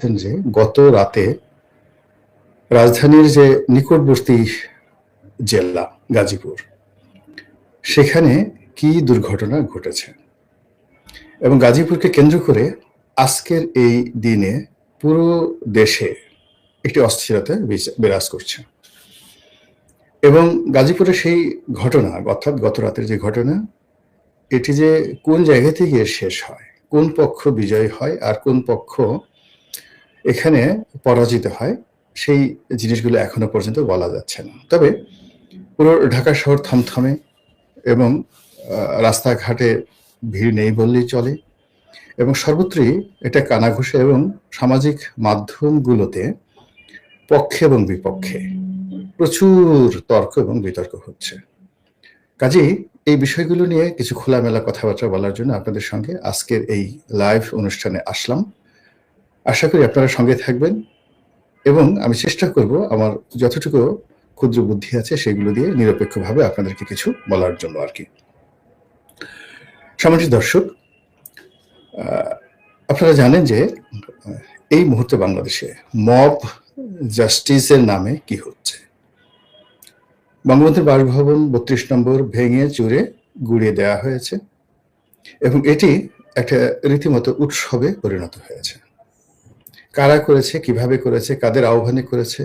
যে গত রাতে রাজধানীর যে নিকটবর্তী জেলা গাজীপুর, সেখানে কি দুর্ঘটনা ঘটেছে? এবং গাজীপুরকে কেন্দ্র করে আজকের এই দিনে পুরো দেশে একটি অস্থিরতা বিরাজ করছে। এবং গাজীপুরের সেই ঘটনা, অর্থাৎ গত রাতের যে ঘটনা, এটি যে কোন জায়গা থেকে শেষ হয়, কোন পক্ষ বিজয় হয়, আর কোন পক্ষ এখানে পরাজিত হয়, সেই জিনিসগুলো এখনও পর্যন্ত বলা যাচ্ছে না। তবে পুরো ঢাকা শহর থমথমে এবং রাস্তাঘাটে ভিড় নেই বললেই চলে এবং সর্বত্রই এটা কানাঘুষে এবং সামাজিক মাধ্যমগুলোতে পক্ষে এবং বিপক্ষে প্রচুর তর্ক এবং বিতর্ক হচ্ছে। কাজেই এই বিষয়গুলো নিয়ে কিছু খোলামেলা কথাবার্তা বলার জন্য আপনাদের সঙ্গে আজকের এই লাইভ অনুষ্ঠানে আসলাম। আশা করি আপনারা সঙ্গে থাকবেন এবং আমি চেষ্টা করব আমার যতটুকু ক্ষুদ্র বুদ্ধি আছে সেগুলো দিয়ে নিরপেক্ষভাবে আপনাদেরকে কিছু বলার জন্য আর কি। সামাজিক দর্শক আপনারা জানেন যে এই মুহূর্তে বাংলাদেশে মব জাস্টিসের নামে কি হচ্ছে? বঙ্গবন্ধুর বাসভবন বত্রিশ নম্বর ভেঙে চুরে গুড়িয়ে দেওয়া হয়েছে এবং এটি একটা রীতিমতো উৎসবে পরিণত হয়েছে। কারা করেছে, কীভাবে করেছে, কাদের আহ্বানে করেছে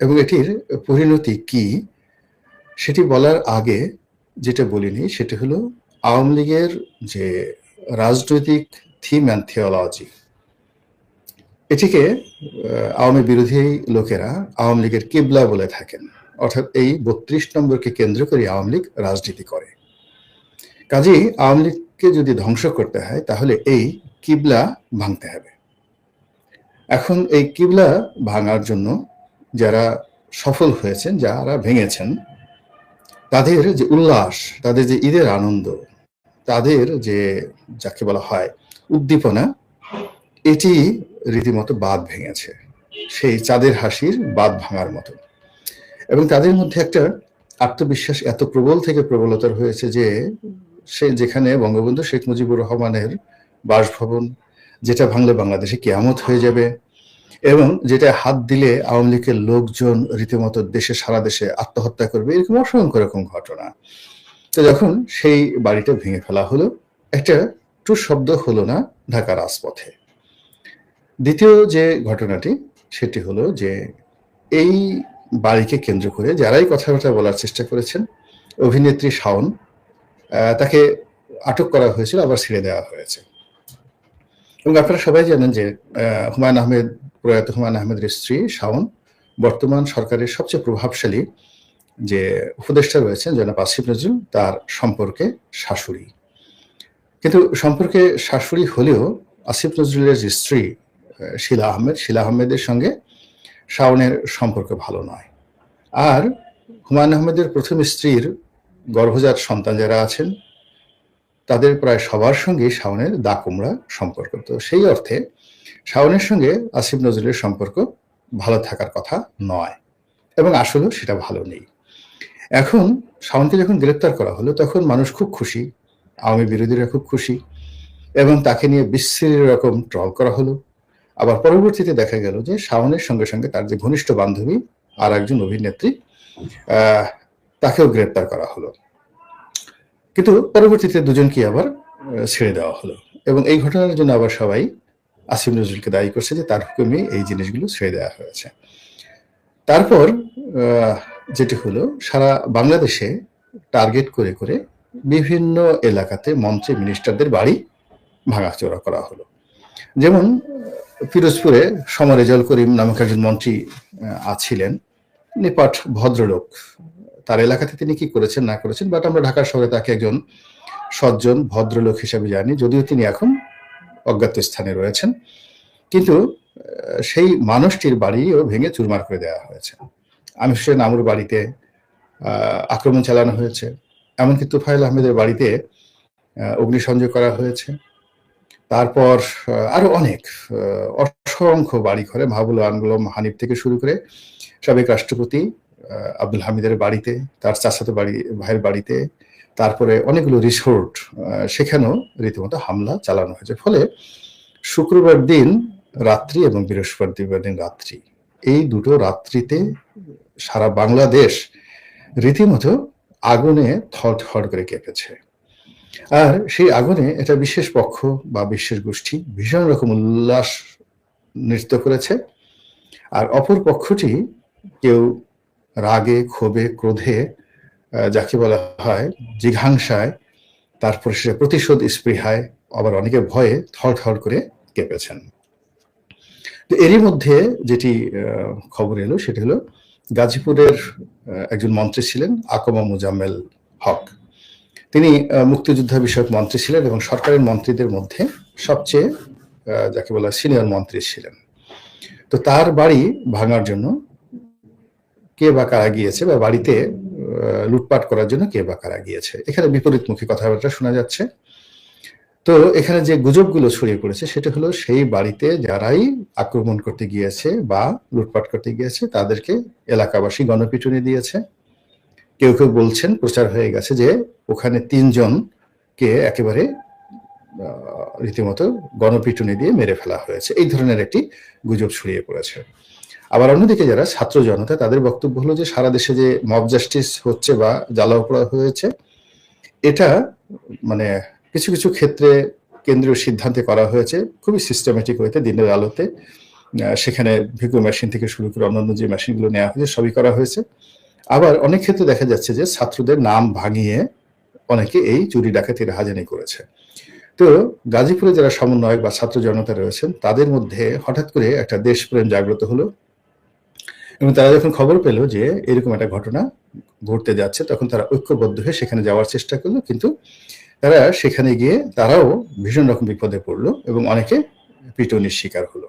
এবং এটির পরিণতি কি, সেটি বলার আগে যেটা বলিনি সেটা হলো আওয়ামী লীগের যে রাজনৈতিক থিম অ্যান্ড থিওলজি এটিকে আওয়ামী বিরোধী লোকেরা আওয়ামী লীগের কিবলা বলে থাকেন। অর্থাৎ এই বত্রিশ নম্বরকে কেন্দ্র করে আওয়ামী লীগ রাজনীতি করে। কাজেই আওয়ামী লীগকে যদি ধ্বংস করতে হয়, তাহলে এই কিবলা ভাঙতে হবে। এখন এই কিবলা ভাঙার জন্য যারা সফল হয়েছেন, যারা ভেঙেছেন, তাদের যে উল্লাস, তাদের যে ঈদের আনন্দ, তাদের যে যাকে বলা হয় উদ্দীপনা, এটি রীতিমতো বাদ ভেঙেছে। সেই চাঁদের হাসির বাদ ভাঙার মতো। এবং তাদের মধ্যে একটা আত্মবিশ্বাস এত প্রবল থেকে প্রবলতর হয়েছে যে, সে যেখানে বঙ্গবন্ধু শেখ মুজিবুর রহমানের বাসভবন যেটা ভাঙলে বাংলাদেশে কেয়ামত হয়ে যাবে এবং যেটা হাত দিলে আওয়ামী লীগের লোকজন রীতিমতো দেশে, সারা দেশে আত্মহত্যা করবে, এরকম অসংখ্য রকম ঘটনা। তো যখন সেই বাড়িটা ভেঙে ফেলা হলো, একটা টু শব্দ হলো না ঢাকা রাজপথে। দ্বিতীয় যে ঘটনাটি, সেটি হলো যে এই বাড়িকে কেন্দ্র করে যারাই কথাবার্তা বলার চেষ্টা করেছেন, অভিনেত্রী শাওন তাকে আটক করা হয়েছিল, আবার ছেড়ে দেওয়া হয়েছে। এবং আপনারা সবাই জানেন যে হুমায়ুন আহমেদ, প্রয়াত হুমায়ুন আহমেদের স্ত্রী শাওন বর্তমান সরকারের সবচেয়ে প্রভাবশালী যে উপদেষ্টা রয়েছেন জনাব আসিফ নজরুল, তার সম্পর্কে শাশুড়ি। কিন্তু সম্পর্কে শাশুড়ি হলেও আসিফ নজরুলের যে স্ত্রী শিলা আহমেদ, শিলা আহমেদের সঙ্গে শাওনের সম্পর্ক ভালো নয়। আর হুমায়ুন আহমেদের প্রথম স্ত্রীর গর্ভজাত সন্তান যারা আছেন তাদের প্রায় সবার সঙ্গে শাওনের দা কুমড়া সম্পর্ক। তো সেই অর্থে শাওনের সঙ্গে আসিফ নজরুলের সম্পর্ক ভালো থাকার কথা নয় এবং আসলেও সেটা ভালো নেই। এখন শাওনকে যখন গ্রেপ্তার করা হলো, তখন মানুষ খুব খুশি, আওয়ামী বিরোধীরা খুব খুশি এবং তাকে নিয়ে বিশ্রী রকম ট্রল করা হলো। আবার পরবর্তীতে দেখা গেল যে শাওনের সঙ্গে সঙ্গে তার যে ঘনিষ্ঠ বান্ধবী আর একজন অভিনেত্রী তাকেও গ্রেপ্তার করা হলো। কিন্তু পরবর্তীতে দুজনকে আবার ছেড়ে দেওয়া হলো। এবং এই ঘটনার জন্য আবার সবাই আসিম নজরুলকে দায়ী করছে যে তার হুকুমে এই জিনিসগুলো ছেড়ে দেওয়া হয়েছে। তারপর যেটি হলো, সারা বাংলাদেশে টার্গেট করে করে বিভিন্ন এলাকাতে মন্ত্রী মিনিস্টারদের বাড়ি ভাঙাচোরা করা হলো। যেমন পিরোজপুরে সমরেজল করিম নামক একজন মন্ত্রী আছিলেন, নিপাট ভদ্রলোক তার এলাকাতে তিনি কি করেছেন, না করেছেন বাট আমরা ঢাকার শহরে তাকে একজন সজ্জন, ভদ্রলোক হিসেবে জানি, যদিও তিনি এখন অজ্ঞাত স্থানে রয়েছেন। কিন্তু সেই মানুষটির বাড়িও ভেঙে চুরমার করে দেওয়া হয়েছে। আমি হোসেন আমুর বাড়িতে আক্রমণ চালানো হয়েছে। এমনকি তুফাইল আহমেদের বাড়িতে অগ্নিসংযোগ করা হয়েছে। তারপর আরও অনেক অসংখ্য বাড়ি ঘরে মাহবুল আনগুলম হানিফ থেকে শুরু করে সাবেক রাষ্ট্রপতি আব্দুল হামিদের বাড়িতে, তার চাচাতো বাড়ি, ভাইয়ের বাড়িতে, তারপরে অনেকগুলো রিসোর্ট সেখানেও রীতিমতো হামলা চালানো হয়েছে। ফলে শুক্রবার দিন রাত্রি এবং বৃহস্পতিবার দিন রাত্রি, এই দুটো রাত্রিতে সারা বাংলাদেশ রীতিমতো আগুনে থর করে কেঁপেছে। আর সেই আগুনে এটা বিশেষ পক্ষ বা বিশেষ গোষ্ঠী ভীষণ রকম উল্লাস নৃত্য করেছে। আর অপর পক্ষটি কেউ রাগে, ক্ষোভে, ক্রোধে যাকে বলা হয় জিঘাংসায়, তারপর সে প্রতিশোধ স্পৃহায়, আবার অনেকে ভয়ে থর থর করে কেঁপেছেন। তো এরই মধ্যে যেটি খবর এলো, সেটি হলো গাজীপুরের একজন মন্ত্রী ছিলেন আকমা মুজাম্মেল হক। তিনি মুক্তিযোদ্ধা বিষয়ক মন্ত্রী ছিলেন এবং সরকারের মন্ত্রীদের মধ্যে সবচেয়ে যাকে বলা সিনিয়র মন্ত্রী ছিলেন। তো তার বাড়ি ভাঙার জন্য কে বা কারা গিয়েছে বা বাড়িতে লুটপাট করার জন্য কে বা কারা গিয়েছে। এখানে বিপরীতমুখী কথাবার্তা শোনা যাচ্ছে। তো এখানে যে গুজবগুলো ছড়িয়ে পড়েছে, সেটা হলো সেই বাড়িতে যারাই আক্রমণ করতে গিয়েছে বা লুটপাট করতে গিয়েছে, তাদেরকে এলাকাবাসী গণপিটুনি দিয়েছে। কেউ কেউ বলছেন, প্রচার হয়ে গেছে যে ওখানে তিনজনকে একেবারে রীতিমতো গণপিটুনি দিয়ে মেরে ফেলা হয়েছে। এই ধরনের একটি গুজব ছড়িয়ে পড়েছে। আবার অন্যদিকে যারা ছাত্র জনতা, তাদের বক্তব্য হলো যে সারা দেশে যে মব জাস্টিস হচ্ছে বা জ্বালাও পড়া হয়েছে, এটা মানে কিছু কিছু ক্ষেত্রে কেন্দ্রীয় সিদ্ধান্তে করা হয়েছে, খুবই সিস্টেমেটিক হইতে দিনের আলোতে। সেখানে ভিকো মেশিন থেকে শুরু করে অন্যান্য যে মেশিনগুলো নেওয়া হয়েছে, সবই করা হয়েছে। আবার অনেক ক্ষেত্রে দেখা যাচ্ছে যে ছাত্রদের নাম ভাঙিয়ে অনেকে এই চুরি ডাকাতির হাজানি করেছে। তো গাজীপুরে যারা সমন্বয়ক বা ছাত্র জনতা রয়েছেন, তাদের মধ্যে হঠাৎ করে একটা দেশপ্রেম জাগ্রত হলো। এবং তারা যখন খবর পেল যে এরকম একটা ঘটনা ঘটতে যাচ্ছে, তখন তারা ঐক্যবদ্ধ হয়ে সেখানে যাওয়ার চেষ্টা করল। কিন্তু তারা সেখানে গিয়ে তারাও ভীষণ রকম বিপদে পড়ল এবং অনেকে পিটনির শিকার হলো।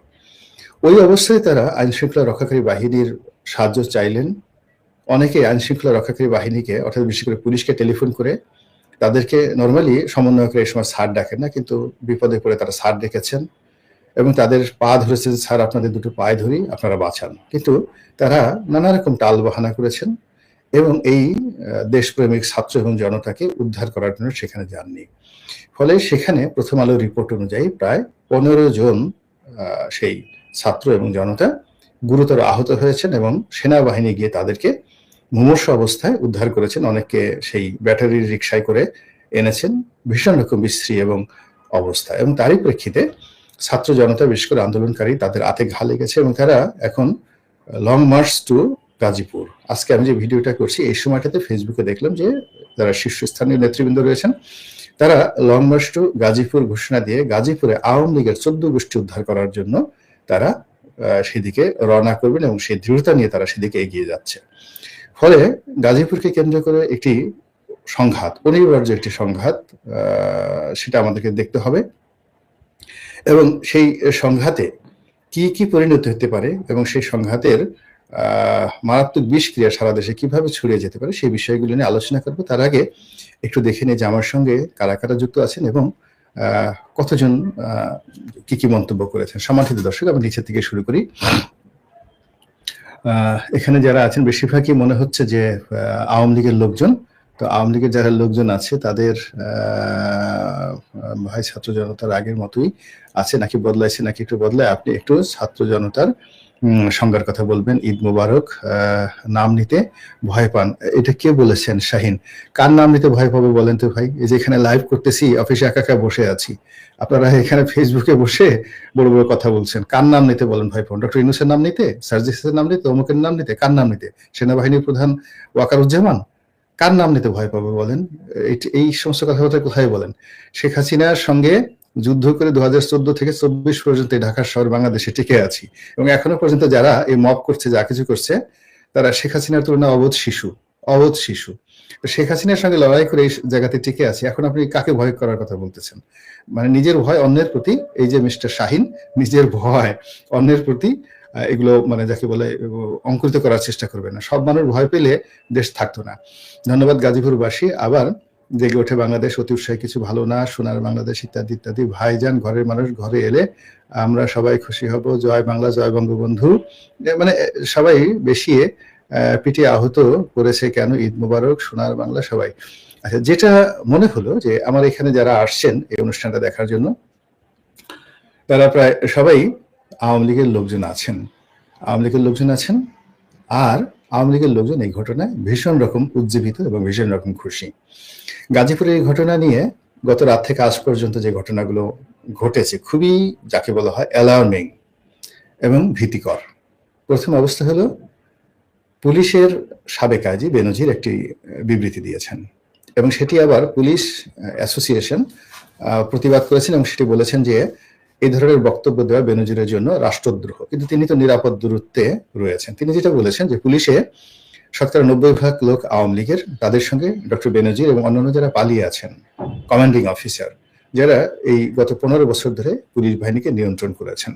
ওই অবস্থায় তারা আইন শৃঙ্খলা রক্ষাকারী বাহিনীর সাহায্য চাইলেন। অনেকে আইন শৃঙ্খলা রক্ষাকারী বাহিনীকে, অর্থাৎ বিশেষ করে পুলিশকে টেলিফোন করে তাদেরকে নর্মালি সমন্বয়করা এই সময় সার ডাকেন না, কিন্তু বিপদে পড়ে তারা সার ডেকেছেন। এবং তাদের পা ধরেছেন স্যার, আপনাদের দুটো পায়ে ধরি আপনারা বাঁচান। কিন্তু তারা নানা রকম টাল বাহানা করেছেন এবং এই দেশপ্রেমিক ছাত্র এবং জনতাকে উদ্ধার করার জন্য সেখানে যাননি। ফলে সেখানে প্রথম আলো রিপোর্ট অনুযায়ী প্রায় পনেরো জন সেই ছাত্র এবং জনতা গুরুতর আহত হয়েছেন এবং সেনাবাহিনী গিয়ে তাদেরকে মুমূর্ষ অবস্থায় উদ্ধার করেছেন। অনেককে সেই ব্যাটারির রিক্সায় করে এনেছেন। ভীষণ রকম বিশ্রী এবং অবস্থা। এবং তারই প্রেক্ষিতে ছাত্র জনতা, বিশেষ করে আন্দোলনকারী, তাদের আতে ঘা লেগেছে এবং তারা এখন লং মার্চ টু গাজীপুর। আজকে আমি যে ভিডিওটা করছি, এই সময়টাতে ফেসবুকে দেখলাম যে যারা শীর্ষস্থানীয় নেতৃবৃন্দ রয়েছেন, তারা লং মার্চ টু গাজীপুর ঘোষণা দিয়ে গাজীপুরে আওয়ামী লীগের চোদ্দ গোষ্ঠী উদ্ধার করার জন্য তারা সেদিকে রওনা করবেন এবং সেই দৃঢ়তা নিয়ে তারা সেদিকে এগিয়ে যাচ্ছে। ফলে গাজীপুরকে কেন্দ্র করে একটি সংঘাত, অনিবার্য একটি সংঘাত সেটা আমাদেরকে দেখতে হবে। এবং সেই সংঘাতে কি কি পরিণত হতে পারে এবং সেই সংঘাতের মারাত্মক বিষক্রিয়া সারা দেশে কীভাবে ছড়িয়ে যেতে পারে সেই বিষয়গুলো নিয়ে আলোচনা করব। তার আগে একটু দেখে নিই যে আমার সঙ্গে কারা কারা যুক্ত আছেন এবং কতজন কি কি মন্তব্য করেছেন। সম্মানিত দর্শক, আমি নিচের থেকে শুরু করি। এখানে যারা আছেন, বেশিরভাগই মনে হচ্ছে যে আওয়ামী লীগের লোকজন তো আওয়ামী লীগের যারা লোকজন আছে, তাদের ভাই ছাত্র জনতার আগের মতোই আছে, নাকি বদলাইছে, নাকি একটু বদলায়, আপনি একটু ছাত্র জনতার সংজ্ঞার কথা বলবেন। ঈদ মুবারক নাম নিতে ভয় পান। এটা কে বলেছেন, শাহিন? কার নাম নিতে ভয় পাবে বলেন তো ভাই? এই যে এখানে লাইভ করতেছি, অফিসে একা একা বসে আছি। আপনারা এখানে ফেসবুকে বসে বড় বড় কথা বলছেন। কার নাম নিতে বলেন ভাই পান ডক্টর ইনুসের নাম নিতে? সার্জিসের নাম নিতে? অমুকের নাম নিতে? কার নাম নিতে? সেনাবাহিনীর প্রধান ওয়াকারুজ্জামান? কার নাম নিতে ভয় পাবে বলেন? এই সমস্ত কথাবার্তা কোথায় বলেন? শেখ হাসিনার সঙ্গে যুদ্ধ করে দু হাজার চোদ্দ থেকে চব্বিশ পর্যন্ত ঢাকা শহর বাংলাদেশে টিকে আছি। এবং এখনও পর্যন্ত যারা এই মব করছে, যা কিছু করছে, তারা শেখ হাসিনার তুলনায় অবোধ শিশু অবোধ শিশু। শেখ হাসিনার সঙ্গে লড়াই করে এই জায়গাতে টিকে আছে। এখন আপনি কাকে ভয় করার কথা বলতেছেন? মানে নিজের ভয়, অন্যের প্রতি এই যে মিস্টার শাহিন, নিজের ভয়, অন্যের প্রতি এগুলো মানে যাকে বলে অঙ্কুরিত করার চেষ্টা করবে না। সব মানুষ ভয় পেলে দেশ থাকতো না। ধন্যবাদ গাজীপুরবাসী। আবার জেগে ওঠে বাংলাদেশ, অতি উৎসাহী, কিছু ভালো না, সোনার বাংলাদেশ, ইত্যাদি ইত্যাদি। ভাইজান, ঘরের মানুষ, ঘরে এলে আমরা সবাই খুশি হব। জয় বাংলা, জয় বঙ্গবন্ধু। মানে সবাই বেশি পিটিয়ে আহত করেছে কেন? ঈদ মুবারক, সোনার বাংলা, সবাই। আচ্ছা যেটা মনে হলো যে, আমার এখানে যারা আসছেন এই অনুষ্ঠানটা দেখার জন্য, তারা প্রায় সবাই আওয়ামী লীগের লোকজন আছেন। আওয়ামী লীগের লোকজন আছেন আর আওয়ামী লীগের লোকজন এই ঘটনায় ভীষণ রকম উজ্জীবিত এবং ভীষণ রকম খুশি। গাজীপুরের এই ঘটনা নিয়ে গত রাত থেকে আজ পর্যন্ত যে ঘটনাগুলো ঘটেছে খুবই, যাকে বলা হয় অ্যালার্মিং এবং ভীতিকর। প্রথম অবস্থা হলো, পুলিশের সাবেক আইজি বেনজির একটি বিবৃতি দিয়েছেন এবং সেটি আবার পুলিশ অ্যাসোসিয়েশন প্রতিবাদ করেছেন এবং সেটি বলেছেন যে এই ধরনের বক্তব্য দেওয়া বেনজিরের জন্য রাষ্ট্রদ্রোহ। কিন্তু তিনি তো নিরাপদ দূরত্বে রয়েছেন। তিনি যেটা বলেছেন যে পুলিশে শতকরা নব্বই ভাগ লোক আওয়ামী লীগের, তাদের সঙ্গে ডক্টর বেনজির এবং অন্যান্য যারা পালিয়ে আছেন কমান্ডিং অফিসার যারা এই গত পনেরো বছর ধরে পুলিশ বাহিনীকে নিয়ন্ত্রণ করেছেন।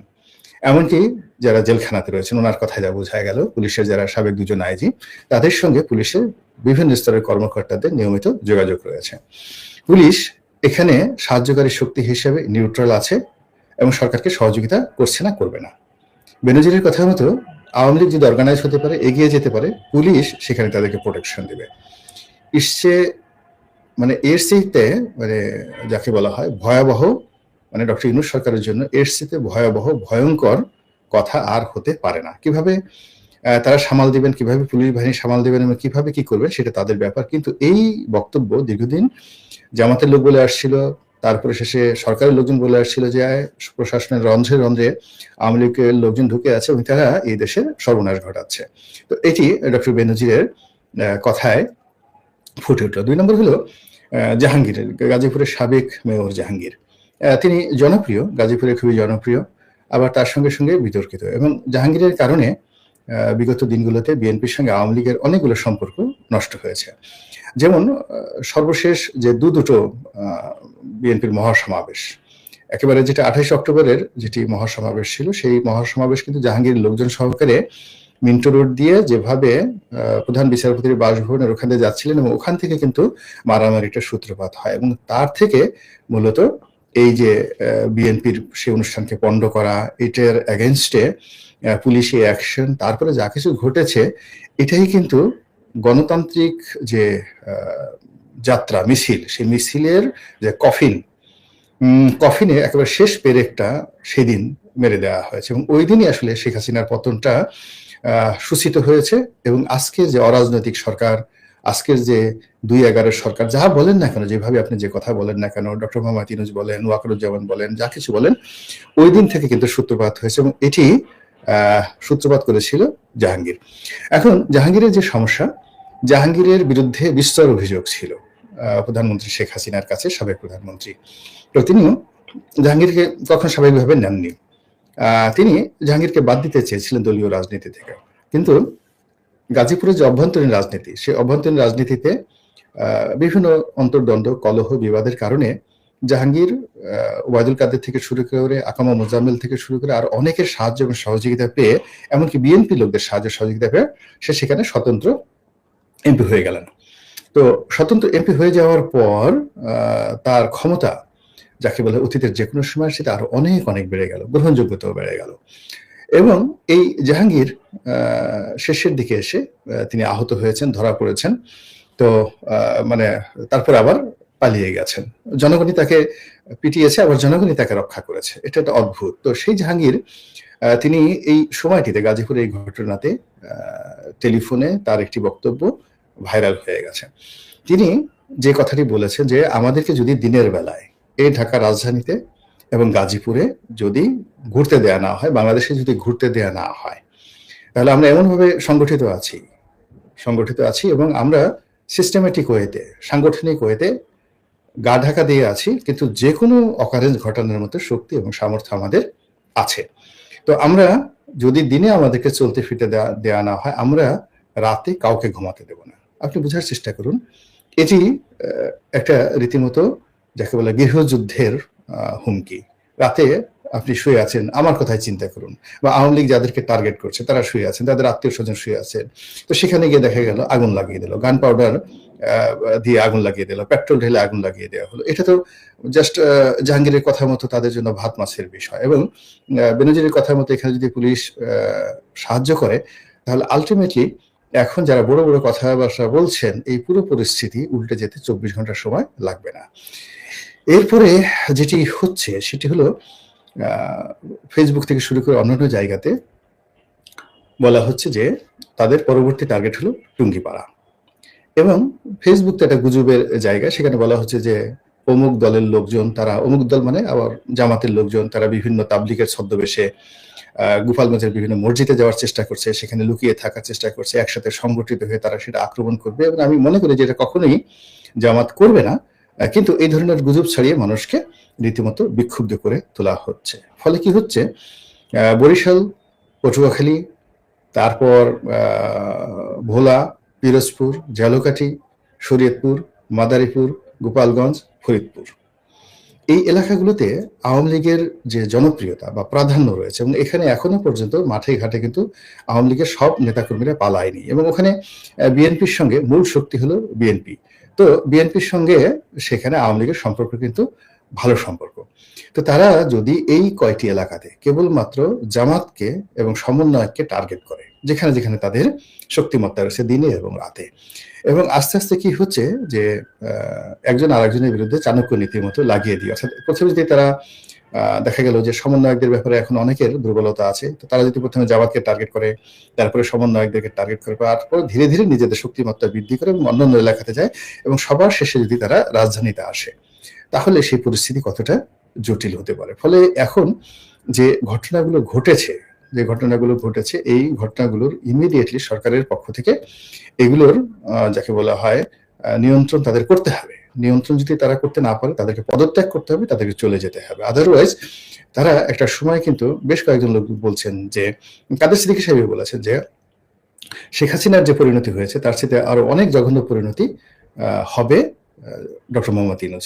এমনকি যারা জেলখানাতে রয়েছেন, ওনার কথায় যা বোঝা গেল, পুলিশের যারা সাবেক দুজন আইজি, তাদের সঙ্গে পুলিশের বিভিন্ন স্তরের কর্মকর্তাদের নিয়মিত যোগাযোগ রয়েছে। পুলিশ এখানে সাহায্যকারী শক্তি হিসেবে নিউট্রাল আছে এবং সরকারকে সহযোগিতা করছে না, করবে না। বেনজিরের কথা মতো আওয়ামী লীগ যদি অর্গানাইজ হতে পারে, এগিয়ে যেতে পারে, পুলিশ সেখানে তাদেরকে প্রোটেকশন দেবে। ইসছে মানে এর সেইতে মানে যাকে বলা হয় ভয়াবহ মানে ডক্টর ইনুস সরকারের জন্য এর সাথে ভয়াবহ, ভয়ঙ্কর কথা আর হতে পারে না। কীভাবে তারা সামাল দিবেন, কীভাবে পুলিশ বাহিনী সামাল দিবেন এবং কীভাবে কি করবেন, সেটা তাদের ব্যাপার। কিন্তু এই বক্তব্য দীর্ঘদিন জামাতের লোক বলে আসছিল তারপরে শেষে সরকারের লোকজন বলে আসছিল যে প্রশাসনের রন্ধ্রে রন্ধ্রে আওয়ামী লীগের লোকজন ঢুকে আছে এবং তারা এই দেশে সর্বনাশ ঘটাচ্ছে। তো এটি ডক্টর বেনজিরের কথায় ফুটে উঠল। দুই নম্বর হলো জাহাঙ্গীরের গাজীপুরের সাবেক মেয়র জাহাঙ্গীর। তিনি জনপ্রিয়, গাজীপুরে খুবই জনপ্রিয়, আবার তার সঙ্গে সঙ্গে বিতর্কিত। এবং জাহাঙ্গীরের কারণে বিগত দিনগুলোতে বিএনপির সঙ্গে আওয়ামী লীগের অনেকগুলো সম্পর্ক নষ্ট হয়েছে। যেমন সর্বশেষ যে দু দুটো বিএনপির মহাসমাবেশ, একেবারে যেটা আঠাইশ অক্টোবরের যেটি মহাসমাবেশ ছিল, সেই মহাসমাবেশ কিন্তু জাহাঙ্গীর লোকজন সহকারে মিন্টো রোড দিয়ে যেভাবে প্রধান বিচারপতির বাসভবনের ওখান দিয়ে যাচ্ছিলেন এবং ওখান থেকে কিন্তু মারামারিটা সূত্রপাত হয় এবং তার থেকে মূলত এই যে বিএনপির সেই অনুষ্ঠানকে পণ্ড করা, এটার এগেনস্টে পুলিশি অ্যাকশন তারপরে যা কিছু ঘটেছে, এটাই কিন্তু গণতান্ত্রিক যে যাত্রা, মিছিল, সেই মিছিলের যে কফিন কফিনে একেবারে শেষ পেরেকটা সেদিন মেরে দেওয়া হয়েছে এবং ওই দিনই আসলে শেখ হাসিনার পতনটা সূচিত হয়েছে এবং আজকে যে অরাজনৈতিক সরকার, আজকের যে দুই এগারোর সরকার, যাহা বলেন না কেন, যেভাবে আপনি যে কথা বলেন না কেন, ডক্টর মোহাম্মদ ইনুজ বলেন, ওয়াকরুজ্জামান বলেন, যা কিছু বলেন, ওই দিন থেকে কিন্তু সূত্রপাত হয়েছে এবং এটি সূত্রপাত করেছিল জাহাঙ্গীর। এখন জাহাঙ্গীরের যে সমস্যা জাহাঙ্গীরের বিরুদ্ধে বিস্তর অভিযোগ ছিল প্রধানমন্ত্রী শেখ হাসিনার কাছে, সাবেক প্রধানমন্ত্রী। তো তিনিও জাহাঙ্গীরকে কখনো স্বাভাবিকভাবে নেননি। তিনি জাহাঙ্গীরকে বাদ দিতে চেয়েছিলেন দলীয় রাজনীতি থেকে। কিন্তু গাজীপুরের যে অভ্যন্তরীণ রাজনীতি সেই অভ্যন্তরীণ রাজনীতিতে বিভিন্ন অন্তর্দ্বন্দ্ব, কলহ, বিবাদের কারণে জাহাঙ্গীর ওয়াদুল কাদের থেকে শুরু করে আকামা মোজাম্মেল থেকে শুরু করে আর অনেকের সাহায্য এবং সহযোগিতা পেয়ে, এমনকি বিএনপি লোকদের সাহায্য সহযোগিতা পেয়ে, সে সেখানে স্বতন্ত্র এমপি হয়ে গেলেন। তো স্বতন্ত্র এমপি হয়ে যাওয়ার পর তার ক্ষমতা যাকে বলে অতীতের যে কোনো সময় সেটা আরও অনেক অনেক বেড়ে গেল, গ্রহণযোগ্যতাও বেড়ে গেল। এবং এই জাহাঙ্গীর শেষের দিকে এসে তিনি আহত হয়েছেন, ধরা পড়েছেন। তো মানে তারপর আবার পালিয়ে গেছেন। জনগণই তাকে পিটিয়েছে, আবার জনগণই তাকে রক্ষা করেছে। এটা একটা অদ্ভুত। তো সেই জাহাঙ্গীর তিনি এই সময়টিতে গাজীপুরের এই ঘটনাতে টেলিফোনে তার একটি বক্তব্য ভাইরাল হয়ে গেছে। তিনি যে কথাটি বলেছেন যে, আমাদেরকে যদি দিনের বেলায় এই ঢাকা রাজধানীতে এবং গাজীপুরে যদি ঘুরতে দেয়া না হয়, বাংলাদেশে যদি ঘুরতে দেয়া না হয়, তাহলে আমরা এমনভাবে সংগঠিত আছি সংগঠিত আছি এবং আমরা সিস্টেমেটিক ওয়েতে সাংগঠনিক ওয়েতে গা ঢাকা দিয়ে আছি, কিন্তু যে কোনো অকারেন্স ঘটানোর মতো শক্তি এবং সামর্থ্য আমাদের আছে। তো আমরা যদি দিনে আমাদেরকে চলতে ফিরতে দেওয়া না হয়, আমরা রাতে কাউকে ঘুমাতে দেব না। আপনি বোঝার চেষ্টা করুন। এটি একটা রীতিমতো যাকে বলে গৃহযুদ্ধের হুমকি। রাতে আপনি শুয়ে আছেন, আমার কথাই চিন্তা করুন। বা আওয়ামী লীগ যাদেরকে টার্গেট করছে, তারা শুয়ে আছেন, তাদের আত্মীয় স্বজন শুয়ে আছেন। তো সেখানে গিয়ে দেখা গেল, আগুন লাগিয়ে দিল। গান পাউডার দিয়ে আগুন লাগিয়ে দিল, পেট্রোল ঢেলে আগুন লাগিয়ে দেওয়া হলো। এটা তো জাস্ট জাহাঙ্গীরের কথা মতো তাদের জন্য ভাত মাছের বিষয়। এবং বেনজিরের কথা মতো এখানে যদি পুলিশ সাহায্য করে, তাহলে আলটিমেটলি এখন যারা বড় বড় কথাবার্তা বলছেন, এই পুরো পরিস্থিতি উল্টে যেতে চব্বিশ ঘণ্টার সময় লাগবে না। এরপরে যেটি হচ্ছে, সেটি হলো ফেসবুক থেকে শুরু করে অন্যান্য জায়গাতে বলা হচ্ছে যে, তাদের পরবর্তী টার্গেট হলো টুঙ্গিপাড়া। এবং ফেসবুক তো একটা গুজবের জায়গা, সেখানে বলা হচ্ছে যে, অমুক দলের লোকজন, তারা অমুক দল মানে আবার জামাতের লোকজন, তারা বিভিন্ন তাবলিকের ছদ্মবেশে গোপালগঞ্জের বিভিন্ন মসজিদে যাওয়ার চেষ্টা করছে, সেখানে লুকিয়ে থাকার চেষ্টা করছে, একসাথে সংগঠিত হয়ে তারা সেটা আক্রমণ করবে। এবং আমি মনে করি যে এটা কখনোই জামাত করবে না কিন্তু এই ধরনের গুজব ছাড়িয়ে মানুষকে রীতিমতো বিক্ষুব্ধ করে তোলা হচ্ছে। ফলে কি হচ্ছে বরিশাল, পটুয়াখালী, তারপর ভোলা, পিরোজপুর ঝালকাঠি শরীয়তপুর, মাদারীপুর, গোপালগঞ্জ, ফরিদপুর। এই এলাকাগুলোতে আওয়ামী লীগের যে জনপ্রিয়তা বা প্রাধান্য রয়েছে এবং এখানে এখনও পর্যন্ত মাঠে ঘাটে কিন্তু আওয়ামী লীগের সব নেতাকর্মীরা পালায়নি এবং ওখানে বিএনপির সঙ্গে মূল শক্তি হলো বিএনপি। তো বিএনপির সঙ্গে সেখানে আওয়ামী লীগের সম্পর্ক কিন্তু ভালো সম্পর্ক। তো তারা যদি এই কয়টি এলাকাতে কেবলমাত্র জামাতকে এবং সমন্বয়ককে টার্গেট করে, যেখানে যেখানে তাদের শক্তিমত্তা রয়েছে দিনে এবং রাতে এবং আস্তে আস্তে কি হচ্ছে যে একজন আরেকজনের বিরুদ্ধে চাণক্য নীতির মতো লাগিয়ে দিয়ে, অর্থাৎ প্রথমে যদি তারা দেখা গেল যে সমন্বয়কদের ব্যাপারে এখন অনেকের দুর্বলতা আছে, তো তারা যদি প্রথমে জামাতকে টার্গেট করে, তারপরে সমন্বয়কদেরকে টার্গেট করে, তারপর ধীরে ধীরে নিজেদের শক্তিমত্তা বৃদ্ধি করে এবং অন্যান্য এলাকাতে যায় এবং সবার শেষে যদি তারা রাজধানীতে আসে, তাহলে সেই পরিস্থিতি কতটা জটিল হতে পারে? ফলে এখন যে ঘটনাগুলো ঘটেছে যে ঘটনাগুলো ঘটেছে, এই ঘটনাগুলোর ইমিডিয়েটলি সরকারের পক্ষ থেকে এগুলোর যাকে বলা হয় নিয়ন্ত্রণ তাদের করতে হবে। নিয়ন্ত্রণ যদি তারা করতে না পারে, তাদেরকে পদত্যাগ করতে হবে, তাদেরকে চলে যেতে হবে। আদারওয়াইজ তারা একটা সময় কিন্তু বেশ কয়েকজন লোক বলছেন যে, কাদের সিদ্দিকি সাহেব বলেছেন যে, শেখ হাসিনার যে পরিণতি হয়েছে, তার সাথে আরও অনেক জঘন্য পরিণতি হবে ডক্টর মোহাম্মদ ইউনুসের।